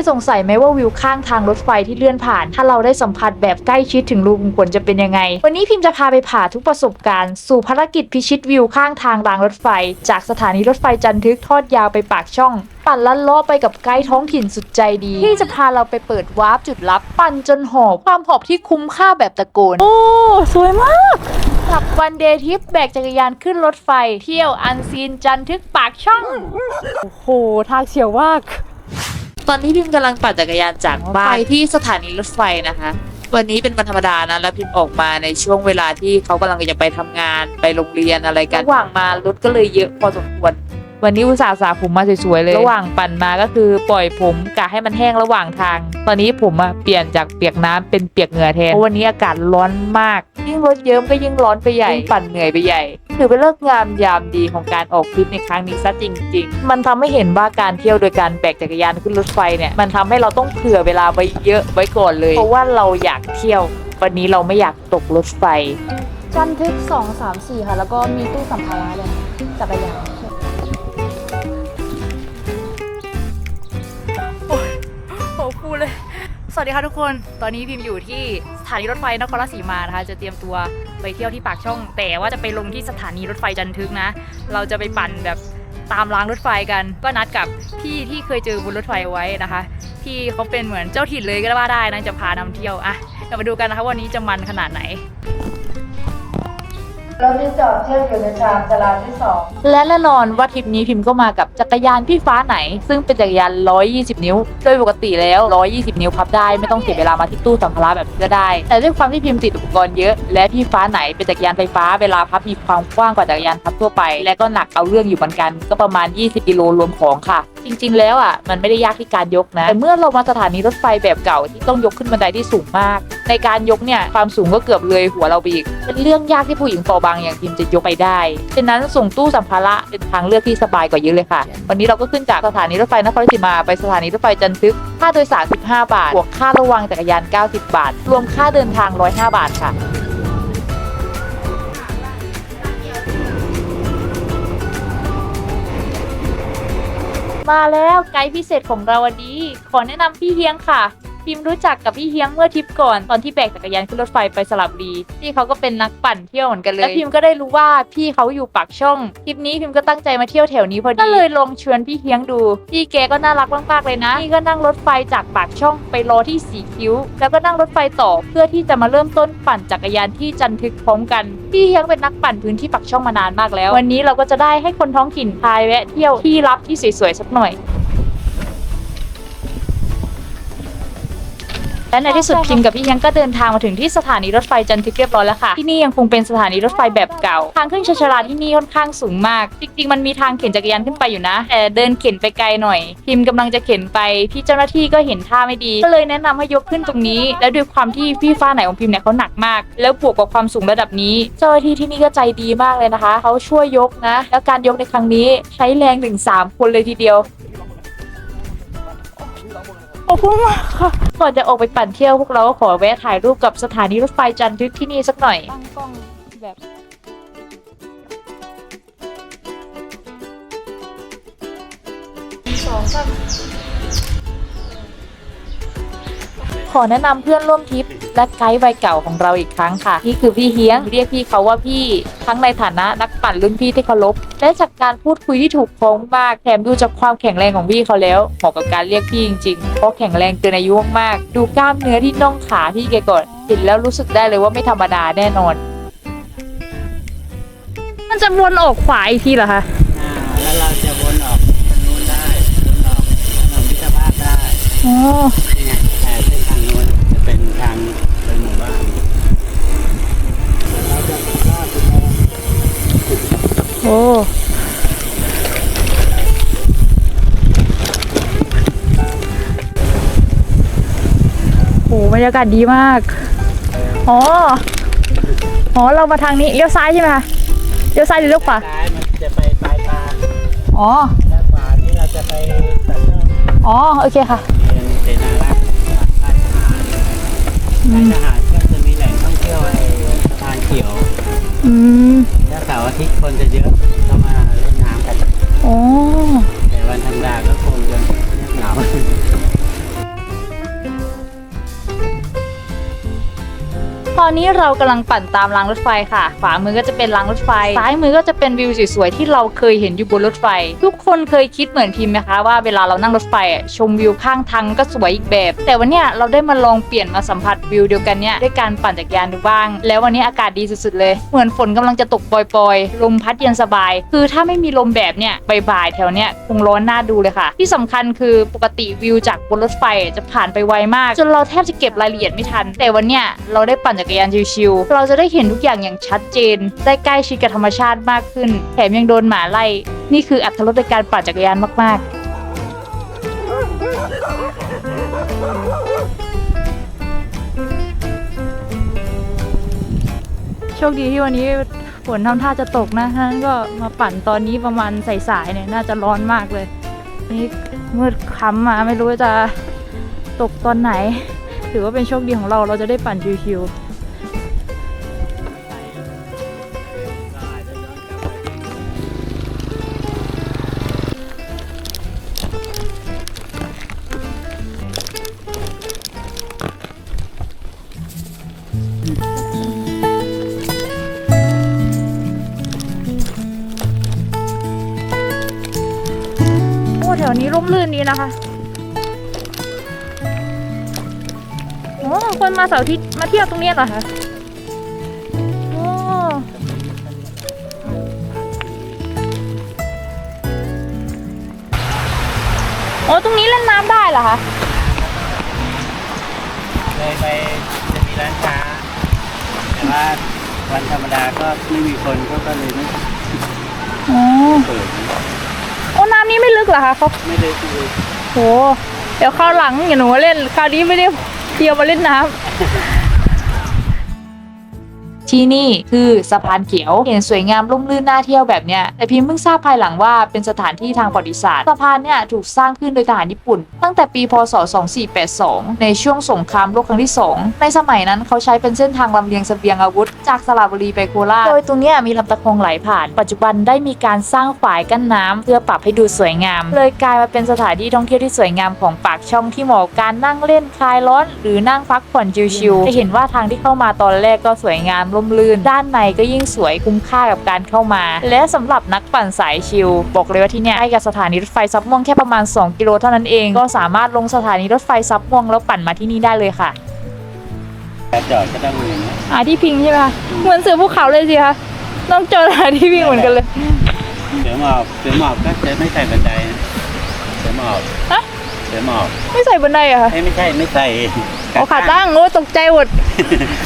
ยสงสัยไหมว่าวิวข้างทางรถไฟที่เลื่อนผ่าน ถ้าเราได้สัมผัสแบบใกล้ชิดถึงรูขุมขนจะเป็นยังไง วันนี้พิมพ์จะพาไปผ่าทุกประสบการณ์สู่ภารกิจพิชิตวิวข้างทางรางรถไฟ จากสถานีรถไฟจันทึกทอดยาวไปปากช่องปั่นลัดล้อไปกับไกด์ท้องถิ่นสุดใจดี ที่จะพาเราไปเปิดวาร์ปจุดลับ ปั่นจนหอบความหอบที่คุ้มค่าแบบตะโกน โอ้ สวยมากขับวันเดย์ทริปแบกจักรยานขึ้นรถไฟ เที่ยวอันซีนจันทึกปากช่อง โอ้โห ทางเฉียวมาก ตอนนี้พิมกำลังปั่นจักรยานจากบ้านไปที่สถานีรถไฟนะคะ วันนี้เป็นวันธรรมดานะแล้วพิมออกมาในช่วงเวลาที่เขากำลังจะไปทำงานไปโรงเรียนอะไรกันระหว่างมารถก็เลยเยอะพอสมควรวันนี้อุตส่าห์สระผมมาสวยๆเลย ระหว่างปั่นมาก็คือปล่อยผมกะให้มันแห้งระหว่างทาง ตอนนี้ผมอะเปลี่ยนจากเปียกน้ำเป็นเปียกเหงื่อแทนเพราะวันนี้อากาศร้อนมากยิ่งรถเยิ้มก็ยิ่งร้อนไปใหญ่ยิ่งปั่นเหนื่อยไปใหญ่ ถือเป็นเลิกงามยามดีของการออกทริปในครั้งนี้ซะจริง ๆ มันทำให้เห็นว่าการเที่ยวโดยการแบกจักรยานขึ้นรถไฟเนี่ยมันทำให้เราต้องเผื่อเวลาไว้เยอะไว้ก่อนเลย เพราะว่าเราอยากเที่ยว วันนี้เราไม่อยากตกรถไฟ จันทึกสองสามสี่ค่ะ แล้วก็มีตู้สัมภาระเลยจักรยาน สวัสดีค่ะทุกคน ตอนนี้พิมพ์อยู่ที่สถานีรถไฟนครราชสีมานะคะ จะเตรียมตัวไปเที่ยวที่ปากช่อง แต่ว่าจะไปลงที่สถานีรถไฟจันทึกนะ เราจะไปปั่นแบบตามรางรถไฟกัน ก็นัดกับพี่ที่เคยเจอบนรถไฟไว้นะคะ พี่เขาเป็นเหมือนเจ้าถิ่นเลยก็ว่าได้นะ จะพานำเที่ยว อะ เดี๋ยวมาดูกันนะคะวันนี้จะมันขนาดไหน รถที่จอดเทียบอยู่ในชานจราที่สองและแน่นอนว่าทริปนี้พิมพ์ก็มากับจักรยานพี่ฟ้าไหน ซึ่งเป็นจักรยาน 120 นิ้ว โดยปกติแล้ว 120 นิ้วพับได้ไม่ต้องเสียเวลามาที่ตู้สัมภาระแบบนี้ก็ได้ แต่ด้วยความที่พิมพ์ติดอุปกรณ์เยอะ และพี่ฟ้าไหนเป็นจักรยานไฟฟ้าเวลาพับมีความกว้างกว่าจักรยานพับทั่วไป และก็หนักเอาเรื่องอยู่เหมือนกัน ก็ประมาณ 20 กิโลรวมของค่ะ จริง ๆ แล้วอะมันไม่ได้ยากที่การยกนะแต่เมื่อเรามาสถานีรถไฟแบบเก่าที่ต้องยกขึ้นบันไดที่สูงมากในการยกเนี่ยความสูงก็เกือบเลยหัวเราไปอีก เป็นเรื่องยากที่ผู้หญิงเปราะบางอย่างพิมจะยกไปได้ ฉะนั้นส่งตู้สัมภาระเป็นทางเลือกที่สบายกว่าเยอะเลยค่ะ วันนี้เราก็ขึ้นจากสถานีรถไฟนครราชสีมาไปสถานีรถไฟจันทึก ค่าโดยสาร15 บาท บวกค่าระวังจักรยาน 90 บาท รวมค่าเดินทาง 105 บาทค่ะมาแล้วไกด์พิเศษของเราวันนี้ ขอแนะนำพี่เฮียงค่ะ พิมรู้จักกับพี่เฮียงเมื่อทริปก่อนตอนที่แบกจักรยานขึ้นรถไฟไปสลับรีพี่เขาก็เป็นนักปั่นเที่ยวเหมือนกันเลยแล้วพิมก็ได้รู้ว่าพี่เขาอยู่ปากช่องทริปนี้พิมก็ตั้งใจมาเที่ยวแถวนี้พอดีก็เลยลองชวนพี่เฮียงดูพี่แกก็น่ารักมากๆเลยนะพี่ก็นั่งรถไฟจากปากช่องไปรอที่สีคิ้ว แล้วก็นั่งรถไฟต่อเพื่อที่จะมาเริ่มต้นปั่นจักรยานที่จันทึกพร้อมกันพี่เฮียงเป็นนักปั่นพื้นที่ปากช่องมานานมากแล้ว วันนี้เราก็จะได้ให้คนท้องถิ่นพายแวะเที่ยวที่รับที่สวยๆสักหน่อย และในที่สุดพิมกับพี่เฮียงก็เดินทางมาถึงที่สถานีรถไฟจันทึกเรียบร้อยแล้วค่ะ ที่นี่ยังคงเป็นสถานีรถไฟแบบเก่า ทางขึ้นชานชาลาที่นี่ค่อนข้างสูงมาก จริงๆ มันมีทางเข็นจักรยานขึ้นไปอยู่นะ แต่เดินเข็นไปไกลหน่อย พิมกำลังจะเข็นไป พี่เจ้าหน้าที่ก็เห็นท่าไม่ดี ก็เลยแนะนำให้ยกขึ้นตรงนี้ และด้วยความที่พี่ฟ้าไหนของพิมเนี่ยเขาหนักมาก แล้วบวกกับความสูงระดับนี้ เจ้าหน้าที่ที่นี่ก็ใจดีมากเลยนะคะ เขาช่วยยกนะ แล้วการยกในครั้งนี้ใช้แรงถึงสามคนเลยทีเดียว ขอบคุณมากค่ะ ก่อนจะออกไปปั่นเที่ยวพวกเราก็ขอแวะถ่ายรูปกับสถานีรถไฟจันทึกที่นี่สักหน่อย ตั้งกล้องแบบสองสาม ขอแนะนำเพื่อนร่วมทริปและไกด์วัยเก่าของเราอีกครั้งค่ะนี่คือพี่เฮียงเรียกพี่เขาว่าพี่ทั้งในฐานะนักปั่นรุ่นพี่ที่เคารพและจากการพูดคุยที่ถูกโค้งมากแถมดูจากความแข็งแรงของพี่เขาแล้วเหมาะกับการเรียกพี่จริงๆเพราะแข็งแรงเกินอายุมากๆดูกล้ามเนื้อที่น่องขาพี่แกก่อนเห็นแล้วรู้สึกได้เลยว่าไม่ธรรมดาแน่นอน มันจะวนออกขวาอีกทีเหรอคะอ่าแล้วเราจะวนออกทางนู้นได้วนออกถนนมิตรภาพได้อ๋อ นี่ไงแต่เส้นทางนู้นจะเป็นทางไปหมู่บ้านเราจะลอดอุโมงค์ โอ้โหบรรยากาศดีมาก อ๋อ อ๋อ เรามาทางนี้ เลี้ยวซ้ายใช่ไหมคะ เลี้ยวซ้ายหรือเลี้ยวขวา ซ้ายมันจะไปปลายทางอ๋อ ด้านขวานี่เราจะไปสันนอกอ๋อ โอเคค่ะ เป็นเสนารักษ์ค่ายทหารค่ายทหารก็จะมีแหล่งท่องเที่ยวไอ้สะพานเขียวอืมถ้าเสาร์อาทิตย์คนจะเยอะก็มาเล่นน้ำกัน อ๋อ แต่วันธรรมดาก็คงจะเงียบเหงา ตอนนี้เรากำลังปั่นตามรางรถไฟค่ะ ขวามือก็จะเป็นรางรถไฟ ซ้ายมือก็จะเป็นวิวสวยๆที่เราเคยเห็นอยู่บนรถไฟ ทุกคนเคยคิดเหมือนพิมไหมคะว่าเวลาเรานั่งรถไฟชมวิวข้างทางก็สวยอีกแบบ แต่วันนี้เราได้มาลองเปลี่ยนมาสัมผัสวิวเดียวกันเนี้ยด้วยการปั่นจักรยานดูบ้าง แล้ววันนี้อากาศดีสุดๆเลย เหมือนฝนกำลังจะตกปล่อยๆลมพัดเย็นสบาย คือถ้าไม่มีลมแบบเนี้ยบ่ายๆแถวเนี้ยคงร้อนน่าดูเลยค่ะ ที่สำคัญคือปกติวิวจากบนรถไฟจะผ่านไปไวมาก จนเราแทบจะเก็บรายละเอียดไม่ทัน แต่วันเนี้ยเราได้ปั่นจักรยานชิวๆเราจะได้เห็นทุกอย่างอย่างชัดเจน ได้ใกล้ชิดกับธรรมชาติมากขึ้น แถมยังโดนหมาไล่ นี่คืออัตรสในการปั่นจักรยานมากๆโชคดีที่วันนี้ฝนทำท่าจะตกนะฉะนั้นก็มาปั่นตอนนี้ประมาณสายๆเนี่ยน่าจะร้อนมากเลย นี่มืดคล้ำมาไม่รู้จะตกตอนไหน ถือว่าเป็นโชคดีของเราเราจะได้ปั่นชิวๆ ร่มรื่นดีนะคะโอ้คนมาเสาร์อาทิตย์มาเที่ยวตรงเนี้ยเหรอคะโอ้โอ้ตรงนี้เล่นน้ำได้เหรอคะเลยไปจะมีร้านค้าแต่ว่าวันธรรมดาก็ไม่มีคนก็ก็เลยไม่โอ้เปิด โอ้น้ำนี้ไม่ลึกเหรอคะเขาไม่ได้คือโหเดี๋ยวคราวหลังอย่าหนูมาเล่นคราวนี้ไม่ได้เที่ยวมาเล่นน้ำ ที่นี่คือสะพานเขียวเห็นสวยงามร่มรื่นน่าเที่ยวแบบเนี้ยแต่พิมพ์เพิ่งทราบภายหลังว่าเป็นสถานที่ทางประวัติศาสตร์สะพานเนี่ยถูกสร้างขึ้นโดยทหารญี่ปุ่น ตั้งแต่ปีพศ 2482 ในช่วงสงครามโลกครั้งที่ 2 ในสมัยนั้นเขาใช้เป็นเส้นทางลำเลียงเสบียงอาวุธ จากสระบุรีไปโคราชโดยตรงเนี้ยมีลำตะคงไหลผ่าน ปัจจุบันได้มีการสร้างฝายกั้นน้ำเพื่อปรับให้ดูสวยงาม เลยกลายมาเป็นสถานที่ท่องเที่ยวที่สวยงามของปากช่องที่เหมาะกับการนั่งเล่นคลายร้อน หรือนั่งพักผ่อนชิลๆจะเห็นว่าทางที่เข้ามาตอนแรกก็สวยงามร่มรื่น ด้านในก็ยิ่งสวยคุ้มค่ากับการเข้ามา และสำหรับนักปั่นสายชิล บอกเลยว่าที่เนี่ยใกล้กับสถานีรถไฟซับม่วงแค่ประมาณ 2 กิโลเท่านั้นเอง ก็สามารถลงสถานีรถไฟซับม่วงแล้วปั่นมาที่นี่ได้เลยค่ะการจอดก็ต้องมีนะหาที่พิงใช่ไหมคะเหมือนเสือภูเขาเลยสิคะต้องเจอหาที่พิงเหมือนกันเลย เสือหมอบเสือหมอบก็จะไม่ใส่บันไดนะเสือหมอบฮะเสือหมอบไม่ใส่บันไดเหรอะคะเอ้ยไม่ใช่ไม่ใส่ โอ้ขาตั้งโอ้ตกใจหมด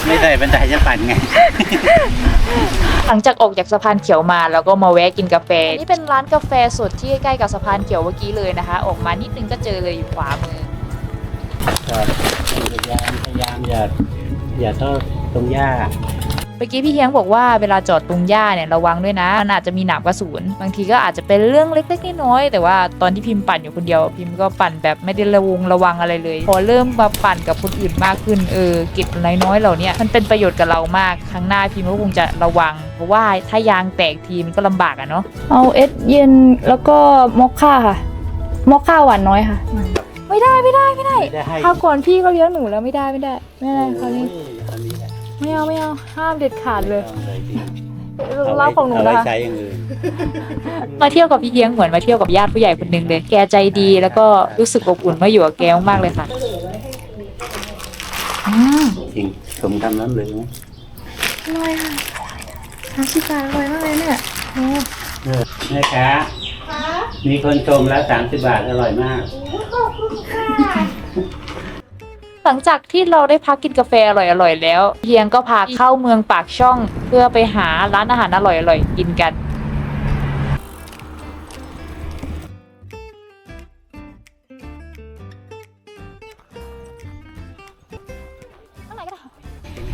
ไม่ใส่บันไดจะปั่นไง หลังจากออกจากสะพานเขียวมาแล้วก็มาแวะกินกาแฟ นี่เป็นร้านกาแฟสดที่ใกล้ๆกับสะพานเขียวเมื่อกี้เลยนะคะ ออกมานิดนึงก็เจอเลยอยู่ขวามือจอดพยายามพยายามอย่าอย่าโทษตรงหญ้า เมื่อกี้พี่เฮียงบอกว่าเวลาจอดตรงหญ้าเนี่ยระวังด้วยนะมันอาจจะมีหนามกระสุนบางทีก็อาจจะเป็นเรื่องเล็กๆน้อยๆแต่ว่าตอนที่พิมพ์ปั่นอยู่คนเดียวพิมพ์ก็ปั่นแบบไม่ได้ระวงระวังอะไรเลย พอเริ่มมาปั่นกับคนอื่นมากขึ้นเออกิจน้อยๆเหล่าเนี้ยมันเป็นประโยชน์กับเรามากครั้งหน้าพิมพ์ก็คงจะระวัง เพราะว่าถ้ายางแตกทีมันก็ลำบากอะเนาะเอาเอสเย็นแล้วก็มอคค่าค่ะมอคค่าหวานน้อยค่ะ ไม่ได้ไม่ได้ไม่ได้ไม่ได้ให้คราวก่อนพี่เขาเลี้ยงหนูแล้วไม่ได้ไม่ได้ ไม่ได้คราวนี้โอ้ยอันนี้แหละ ไม่เอาไม่เอาห้ามเด็ดขาดเลยอาเลยดิรับของหนูเอานะไว้คะใช้อย่างอื่นมาเที่ยวกับพี่เฮียงเหมือนมาเที่ยวกับญาติผู้ใหญ่คนหนึ่งเลย แกใจดีแล้วก็รู้สึกอบอุ่นเมื่ออยู่กับแกมากๆเลยค่ะอืมจริงสมคำนั้นเลยไหมอร่อยค่ะสามสิบบาทอร่อยมากเลยเนี่ยโอ้แม่ค้ามีคนชมแล้วสามสิบบาทอร่อยมากห ลังจากที่เราได้พักกินกาแฟอร่อยๆแล้ว เฮียงก็พาเข้าเมืองปากช่อง เพื่อไปหาร้านอาหารอร่อยๆกินกัน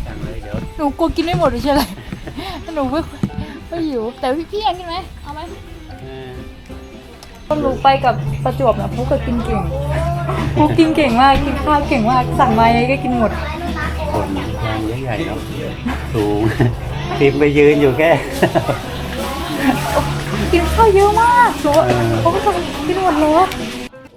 สั่งเลยเดี๋ยวหนูกลัวกินไม่หมดใช่ไหม หนูไม่ไม่หิว แต่พี่พี่ยังกินไหมเอาไหม เออ ต้องหนูไปกับประจวบนะพุกก็กินเก่ง พุกกินเก่งมากกินข้าวเก่งมากสั่งมายังไงก็กินหมด คนยางใหญ่ๆเนาะสูงพิมพ์ไปยืนอยู่แค่ กินข้าวเยอะมากหนูเออเขาก็สั่งกินหมดเลย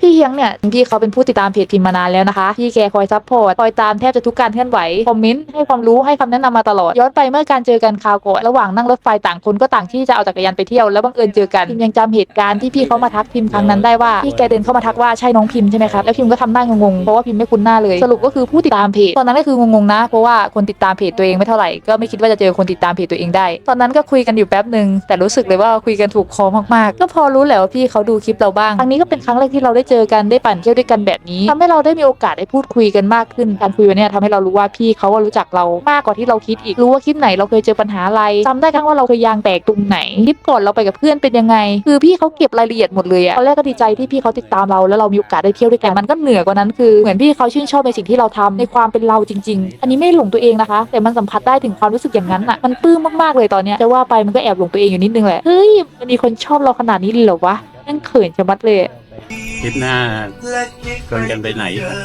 พี่พี่เฮียงเนี่ยพี่เขาเป็นผู้ติดตามเพจพิมพ์มานานแล้วนะคะพี่แกคอยซัพพอร์ตคอยตามแทบจะทุกการเคลื่อนไหวคอมเมนต์ให้ความรู้ให้คำแนะนำมาตลอดย้อนไปเมื่อการเจอกันคราวก่อนระหว่างนั่งรถไฟต่างคนก็ต่างที่จะเอาจักรยานไปเที่ยวแล้วบังเอิญเจอกันพิมยังจำเหตุการณ์ที่พี่เขามาทักพิมครั้งนั้นได้ว่าพี่แกเดินเข้ามาทักว่าใช่น้องพิมใช่ไหมครับแล้วพิมก็ทำหน้างงๆเพราะว่าพิมไม่คุ้นหน้าเลยสรุปก็คือผู้ติดตามเพจตอนนั้นก็คืองงๆนะเพราะว่าคนติดตามเพจตัวเองไม่เท่าไหร่ก็ไม่คิดว่าจะเจอคนติดตามเพจตัวเองได้ ตอนนั้นก็คุยกันอยู่แป๊บหนึ่งแต่รู้สึกเลยว่าคุยกันถูกคอมากๆ ก็พอรู้แหละว่าพี่เขาดูคลิปเราบ้างครั้งนี้ก็เป็นครั้งแรกที่เราได้เจออกันได้ปั่นเที่ยวด้วยกันแบบนี้ทำให้เราได้มีโอกาสได้พูดคุยกันมากขึ้นการคุยวันเนี้ยทำให้เรารู้ว่าพี่เขาว่ารู้จักเรามากกว่าที่เราคิดอีกรู้ว่าคลิปไหนเราเคยเจอปัญหาอะไรจำได้ครั้งว่าเราเคยยางแตกตรงไหนคลิปก่อนเราไปกับเพื่อนเป็นยังไง คือพี่เขาเก็บรายละเอียดหมดเลยอะตอนแรกก็ดีใจที่พี่เขาติดตามเราแล้วเรามีโอกาสได้เที่ยวด้วยกันมันก็เหนือกว่านั้นคือเหมือนพี่เขาชื่นชอบในสิ่งที่เราทำในความเป็นเราจริง ๆ อันนี้ไม่หลงตัวเองนะคะ แต่มันสัมผัสได้ถึงความรู้สึกอย่างนั้นอะมันปลื้มมากๆเลยตอนเนี้ยจะว่าไปมันก็แอบหลงตัวเองอยู่นิดนึงแหละเฮ้ยมันมีคนชอบเราขนาดนี้เลยเหรอวะนั่งเขินชะมัดเลย คลิปหน้าชวนกันไปไหนครับ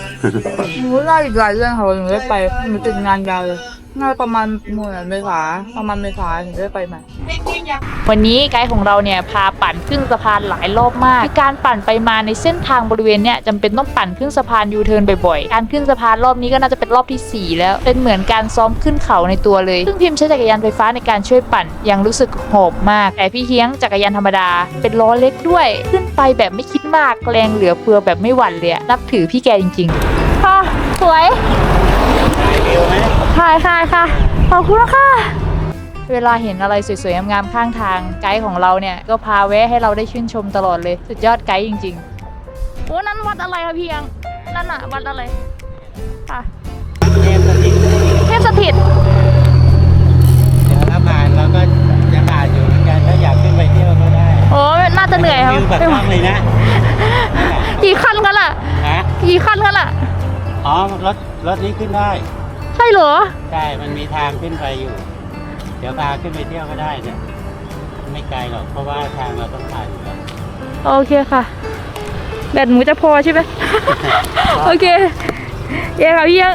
หนูได้อีกหลายเรื่องค่ะวันหนูได้ไปหนูติดงานยาวเลยน่าจะประมาณเมื่อเมษาประมาณเมษาถึงได้ไปใหม่วันนี้ไกด์ของเราเนี่ยพาปั่นขึ้นสะพานหลายรอบมากคือการปั่นไปมาในเส้นทางบริเวณเนี่ยจำเป็นต้องปั่นขึ้นสะพานยูเทิร์นบ่อยๆ การขึ้นสะพานรอบนี้ก็น่าจะเป็นรอบทีสี่4 แล้ว เป็นเหมือนการซ้อมขึ้นเขาในตัวเลย ซึ่งพิมพ์ใช้จักรยานไฟฟ้าในการช่วยปั่นยังรู้สึกโหบมาก แต่พี่เฮียงจักรยานธรรมดา เป็นล้อเล็กด้วย ขึ้นไปแบบไม่คิด มากแรงเหลือเฟือแบบไม่หวั่นเลยอะนับถือพี่แกจริงๆค่ะสวยถ่ายวิวไหมถ่ายค่ะค่ะขอบคุณค่ะ เวลาเห็นอะไรสวยๆงามๆข้างทางไกด์ของเราเนี่ยก็พาแวะให้เราได้ชื่นชมตลอดเลย สุดยอดไกด์จริงๆโอ้นั่นวัดอะไรคะพี่ยังนั่นอะวัดอะไรค่ะเทพสถิตเทพสถิตเดี๋ยวถ้าผ่านเราก็จะผ่านอยู่เหมือนกันถ้าอยากขึ้นไปเที่ยวก็ได้โอ้น่าจะเหนื่อยครับวิวแบบกล้องเลยนะ กี่ขั้นกันล่ะฮะกี่ขั้นกันล่ะ อ๋อรถรถนี้ขึ้นได้ ใช่เหรอ ใช่ มันมีทางขึ้นไปอยู่ เดี๋ยวพาขึ้นไปเที่ยวก็ได้เนี่ยไม่ไกลหรอกเพราะว่าทางเราต้องผ่านอยู่แล้วโอเคค่ะ แบตหมูจะพอใช่ไหม โอเคเย้ค่ะพี่ยัง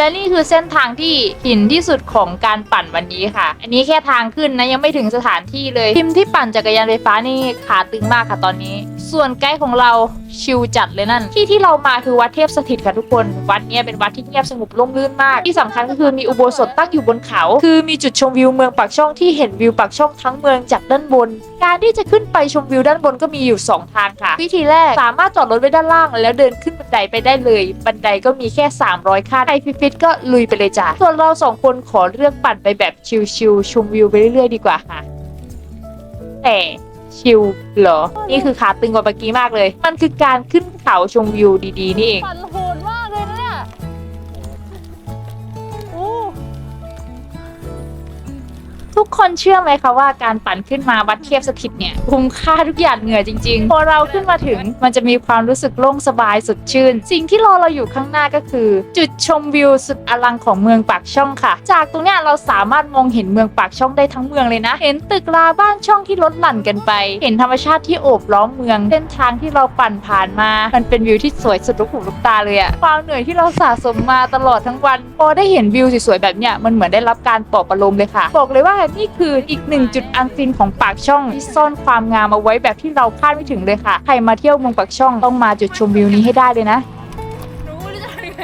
และนี่คือเส้นทางที่หินที่สุดของการปั่นวันนี้ค่ะ อันนี้แค่ทางขึ้นนะยังไม่ถึงสถานที่เลยพิมพ์ที่ปั่นจักรยานไฟฟ้านี่ขาตึงมากค่ะตอนนี้ ส่วนไกด์ของเราชิลจัดเลยนั่น ที่ที่เรามาคือวัดเทพสถิตค่ะทุกคน วัดเนี้ยเป็นวัดที่เงียบสงบร่มรื่นมาก ที่สำคัญก็คือมีอุโบสถตั้งอยู่บนเขา คือมีจุดชมวิวเมืองปากช่องที่เห็นวิวปากช่องทั้งเมืองจากด้านบน การที่จะขึ้นไปชมวิวด้านบนก็มีอยู่ 2 ทางค่ะ วิธีแรกสามารถจอดรถไว้ด้านล่าง แล้วเดินขึ้นบันไดไปได้เลย บันไดก็มีแค่ 300ขั้นใครฟิตก็ลุยไปเลยจ้ะส่วนเราสองคนขอเลือกปั่นไปแบบชิลๆชมวิวไปเรื่อยๆดีกว่าค่ะแต่ ชิลเหรอ นี่คือขาตึงกว่าเมื่อกี้มากเลย มันคือการขึ้นเขาชมวิวดีๆ นี่เองปั่นโห ทุกคนเชื่อไหมคะว่าการปั่นขึ้นมาวัดเทียบสถิตเนี่ยคุ้มค่าทุกอย่างเหงื่อจริงๆ พอเราขึ้นมาถึงมันจะมีความรู้สึกโล่งสบายสดชื่น สิ่งที่รอเราอยู่ข้างหน้าก็คือ จุดชมวิวสุดอลังของเมืองปากช่องค่ะ จากตรงเนี้ยเราสามารถมองเห็นเมืองปากช่องได้ทั้งเมืองเลยนะ เห็นตึกราบ้านช่องที่ลดหลั่นกันไป เห็นธรรมชาติที่โอบล้อมเมืองเส้นทางที่เราปั่นผ่านมา มันเป็นวิวที่สวยสุดลูกหูลูกตาเลยอะความเหนื่อยที่เราสะสมมาตลอดทั้งวันพอได้เห็นวิวสวยๆแบบเนี้ยมันเหมือนได้รับการปลอบประโลมเลยค่ะ บอกเลยว่านี่คืออีกหนึ่งจุดอันซีนของปากช่องที่ซ่อนความงามเอาไว้แบบที่เราคาดไม่ถึงเลยค่ะ ใครมาเที่ยวเมืองปากช่องต้องมาจุดชมวิวนี้ให้ได้เลยนะรู้หรือจะยังไง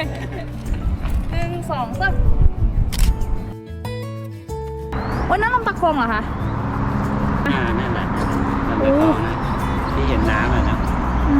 หนึ่งสองสามวันนั้นลำตะคองเหรอคะอ่านั่นแหละนั่นแหละคลองนะที่เห็นน้ำอะนะ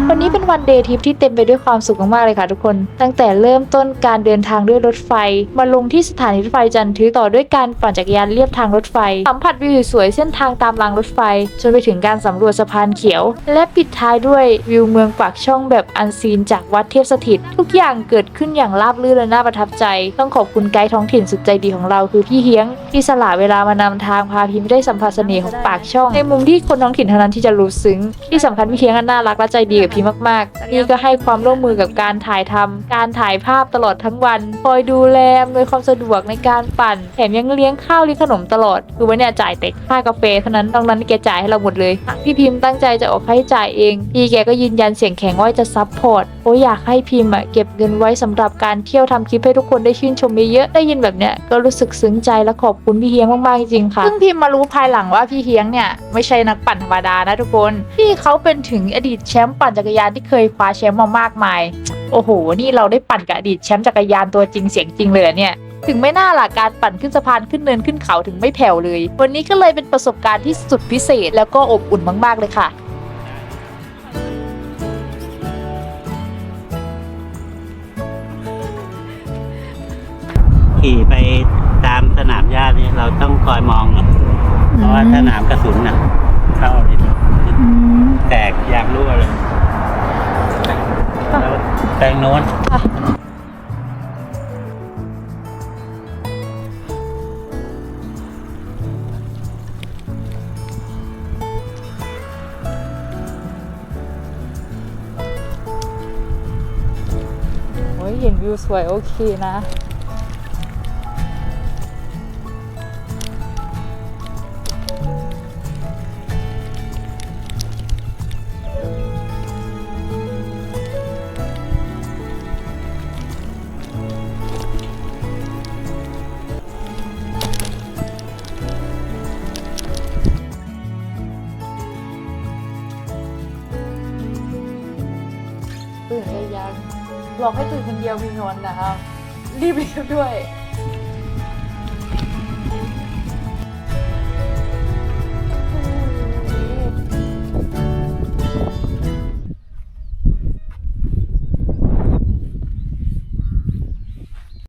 วันนี้เป็นวันเดย์ทริปที่เต็มไปด้วยความสุขมากๆเลยค่ะทุกคน ตั้งแต่เริ่มต้นการเดินทางด้วยรถไฟ มาลงที่สถานีรถไฟจันทึกต่อด้วยการปั่นจักรยานเลียบทางรถไฟ สัมผัสวิวสวยๆเส้นทางตามรางรถไฟ จนไปถึงการสำรวจสะพานเขียว และปิดท้ายด้วยวิวเมืองปากช่องแบบอันซีนจากวัดเทพสถิต ทุกอย่างเกิดขึ้นอย่างราบรื่นและน่าประทับใจ ต้องขอบคุณไกด์ท้องถิ่นสุดใจดีของเราคือพี่เฮียง ที่สละเวลามานำทางพาพิมพ์ได้สัมผัสเสน่ห์ของปากช่อง ในมุมที่คนท้องถิ่นเท่านั้นที่จะรู้ซึ้งที่สำคัญพี่เฮียงน่ารักและใจดีกับพิมพ์มากๆ นี่ก็ให้ความร่วมมือกับการถ่ายทำการถ่ายภาพตลอดทั้งวัน คอยดูแลอำนวยความสะดวกในการปั่น แถมยังเลี้ยงข้าวเลี้ยงขนมตลอด คือวันเนี้ยจ่ายแต่ค่ากาแฟเท่านั้นตรงนั้นแกจ่ายให้เราหมดเลย พี่พิมพ์ตั้งใจจะออกค่าใช้จ่ายเอง พี่แกก็ยืนยันเสียงแข็งว่าจะซัพพอร์ต โอ้ยอยากให้พิมพ์อะเก็บเงินไว้สำหรับการเที่ยวทำคลิปให้ทุกคนได้ชื่นชมเยอะๆ ได้ยินแบบเนี้ยก็รู้สึกซึ้งใจและขอบคุณพี่เฮียงมากๆจริงๆค่ะ ซึ่งพิมพ์มารู้ภายหลังว่าพี่เฮียงเนี่ยไม่ใช่นักปั่นธรรมดานะทุกคน พี่เขาเป็นถึงอดีตแชมป์ปั่นจักรยานที่เคยคว้าแชมป์มามากมาย โอ้โห นี่เราได้ปั่นกับอดีตแชมป์จักรยานตัวจริงเสียงจริงเลยอะเนี่ยถึงไม่น่าล่ะการปั่นขึ้นสะพานขึ้นเนินขึ้นเขาถึงไม่แผ่วเลย วันนี้ก็เลยเป็นประสบการณ์ที่สุดพิเศษแล้วก็อบอุ่นมาก ๆ เลยค่ะขี่ไปตามสนามหญ้านี่เราต้องคอยมองนะเพราะว่าสนามกระสุนน่ะ เข้าเลยแตกยางรั่วเลย แล้วแตงโน้นโอ้ยเห็นวิวสวยโอเคนะ หลอกให้ตื่นคนเดียวมีนอนนะครับ รีบๆด้วย